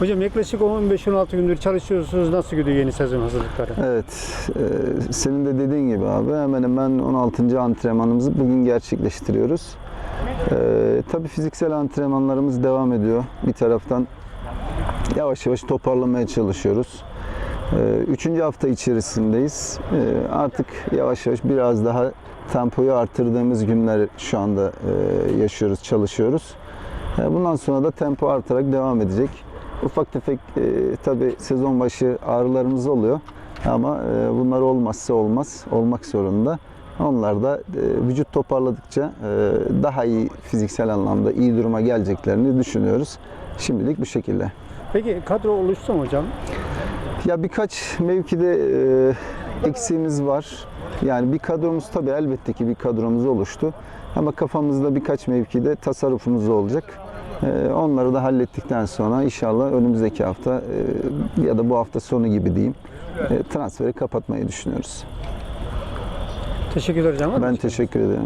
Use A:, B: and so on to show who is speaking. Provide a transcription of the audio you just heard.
A: Hocam yaklaşık 15-16 gündür çalışıyorsunuz. Nasıl gidiyor yeni sezon hazırlıkları?
B: Evet, e, senin de dediğin gibi abi hemen hemen 16. antrenmanımızı bugün gerçekleştiriyoruz. E, tabii fiziksel antrenmanlarımız devam ediyor. Bir taraftan yavaş yavaş toparlamaya çalışıyoruz. E, üçüncü hafta içerisindeyiz. E, artık yavaş yavaş biraz daha tempoyu artırdığımız günler şu anda e, yaşıyoruz, çalışıyoruz. Bundan sonra da tempo artarak devam edecek. Ufak tefek e, tabii sezon başı ağrılarımız oluyor. Ama e, bunlar olmazsa olmaz, olmak zorunda. Onlar da e, vücut toparladıkça e, daha iyi fiziksel anlamda iyi duruma geleceklerini düşünüyoruz. Şimdilik bu şekilde.
A: Peki kadro oluştu mu hocam?
B: Ya birkaç mevkide e, eksiğimiz var. Yani bir kadromuz tabii elbette ki bir kadromuz oluştu. Ama kafamızda birkaç mevkide tasarrufumuz olacak. E, onları da hallettikten sonra inşallah önümüzdeki hafta e, ya da bu hafta sonu gibi diyeyim e, transferi kapatmayı düşünüyoruz.
A: Teşekkürler hocam.
B: Ben teşekkür ederim.